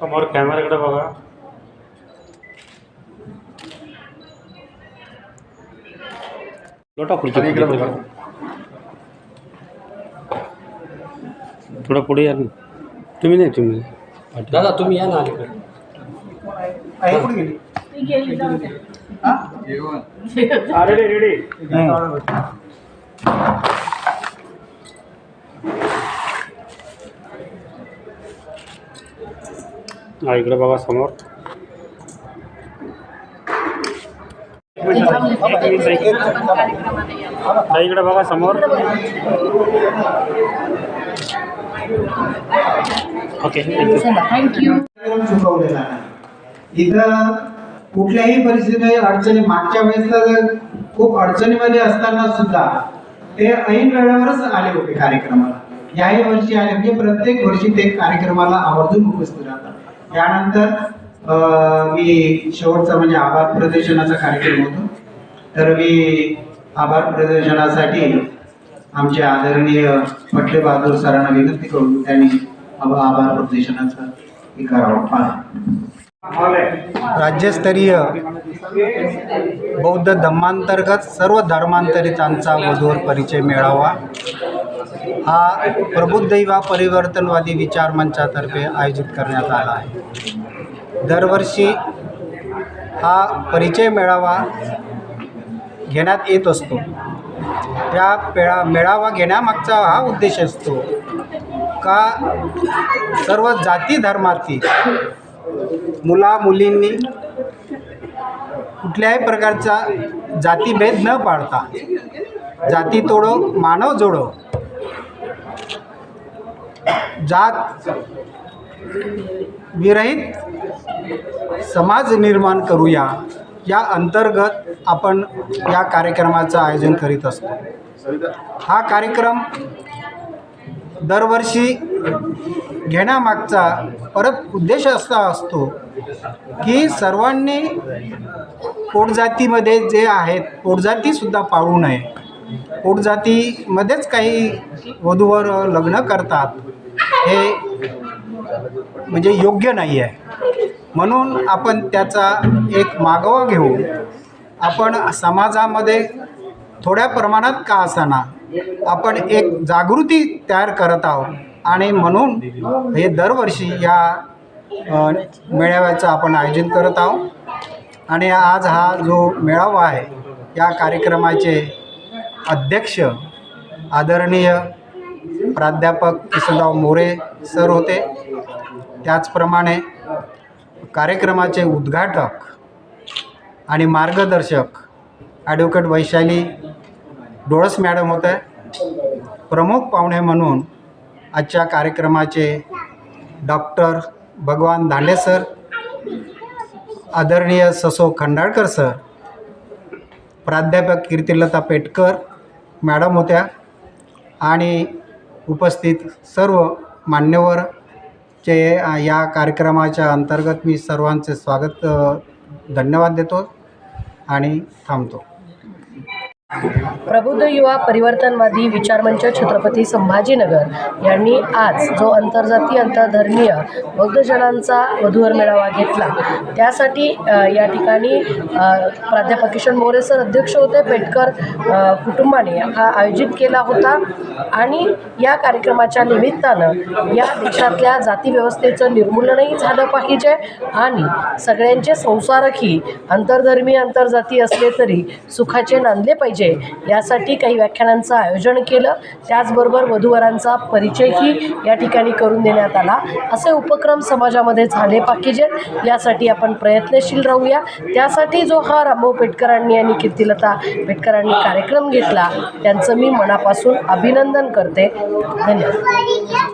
समोर कॅमेराकडे बघा लोटा खुर्ची इकडे बघा. थोडं पुढे या ना. तुम्ही नाही तुम्ही नाही. दादा तुम्ही या ना अलीकडे आई कुठे गेली रेडी रेडी हा इकडे बघा समोर. हा इकडे बघा समोर. ओके थँक्यू थँक्यू करून चुकवलेला नाही इथं कुठल्याही परिस्थितीमध्ये अडचणी मागच्या वेळेस तर खूप अडचणीमध्ये असताना सुद्धा ते ऐन वेळेवरच आले होते कार्यक्रमाला. याही वर्षी आले म्हणजे प्रत्येक वर्षी ते कार्यक्रमाला आवर्जून उपस्थित राहतात. यानंतर मी शेवटचा म्हणजे आभार प्रदर्शनाचा कार्यक्रम होतो. तर मी आभार प्रदर्शनासाठी आमचे आदरणीय पटले बहादूर सरांना विनंती करून त्यांनी आभार प्रदर्शनाचा हे करावं. पार राज्यस्तरीय बौद्ध धम्मांतर्गत सर्व धर्मांतरितांचा वधूवर परिचय मिळावा. हा प्रबुद्ध युवा परिवर्तनवादी विचार मंचातर्फे आयोजित करण्यात आला आहे. दरवर्षी हा परिचय मेळावा घेण्यात येत असतो. त्या पेळा मेळावा घेण्यामागचा हा उद्देश असतो का सर्व जाती धर्मातील मुला मुलींनी कुठल्याही प्रकारचा जातीभेद न पाळता जाती तोडो मानव जोडो जात विरहित समाज निर्माण करूया या अंतर्गत आपण या कार्यक्रमाचं आयोजन करीत असतो. हा कार्यक्रम दरवर्षी घेण्यामागचा परत उद्देश असा असतो की सर्वांनी पोटजातीमध्ये जे आहेत पोटजातीसुद्धा पाळू नये. पोटजातीमध्येच काही वधूवर लग्न करतात हे म्हणजे योग्य नाही आहे. म्हणून आपण त्याचा एक मागोवा घेऊन आपण समाजामध्ये थोड्या प्रमाणात का असताना आपण एक जागृती तयार करत आहोत. आणि म्हणून हे दरवर्षी या मेळाव्याचं आपण आयोजन करत आहोत. आणि आज हा जो मेळावा आहे या कार्यक्रमाचे अध्यक्ष आदरणीय प्राध्यापक किसनराव मोरे सर होते. त्याचप्रमाणे कार्यक्रमाचे उद्घाटक आणि मार्गदर्शक ॲडव्होकेट वैशाली डोळस मॅडम होते. प्रमुख पाहुणे म्हणून आजच्या कार्यक्रमाचे डॉक्टर भगवान दांडे सर आदरणीय ससो खंडाळकर सर प्राध्यापक कीर्तिलता पेटकर मॅडम होत्या आणि उपस्थित सर्व मान्यवरचे चे या कार्यक्रमाच्या अंतर्गत मी सर्वांचे स्वागत धन्यवाद देतो आणि थांबतो. प्रबुद्ध युवा परिवर्तनवादी विचारमंच छत्रपती संभाजीनगर यांनी आज जो आंतरजातीय आंतरधर्मीय बौद्धजनांचा वधूवर मेळावा घेतला. त्यासाठी या ठिकाणी प्राध्यापक किशन मोरे सर अध्यक्ष होते. पेटकर कुटुंबाने हा आयोजित केला होता. आणि या कार्यक्रमाच्या निमित्तानं या देशातल्या जातीव्यवस्थेचं निर्मूलनही झालं पाहिजे. आणि सगळ्यांचे संसारही आंतरधर्मीय आंतरजाती असले तरी सुखाचे नांदले पाहिजे. पाहिजे. यासाठी काही व्याख्यानांचं आयोजन केलं. त्याचबरोबर वधूवरांचा परिचयही या ठिकाणी करून देण्यात आला. असे उपक्रम समाजामध्ये झाले पाहिजेत यासाठी आपण प्रयत्नशील राहूया. त्यासाठी जो हा रामभाऊ पेटकरांनी आणि कीर्तिलता पेटकरांनी कार्यक्रम घेतला त्यांचं मी मनापासून अभिनंदन करते. धन्यवाद.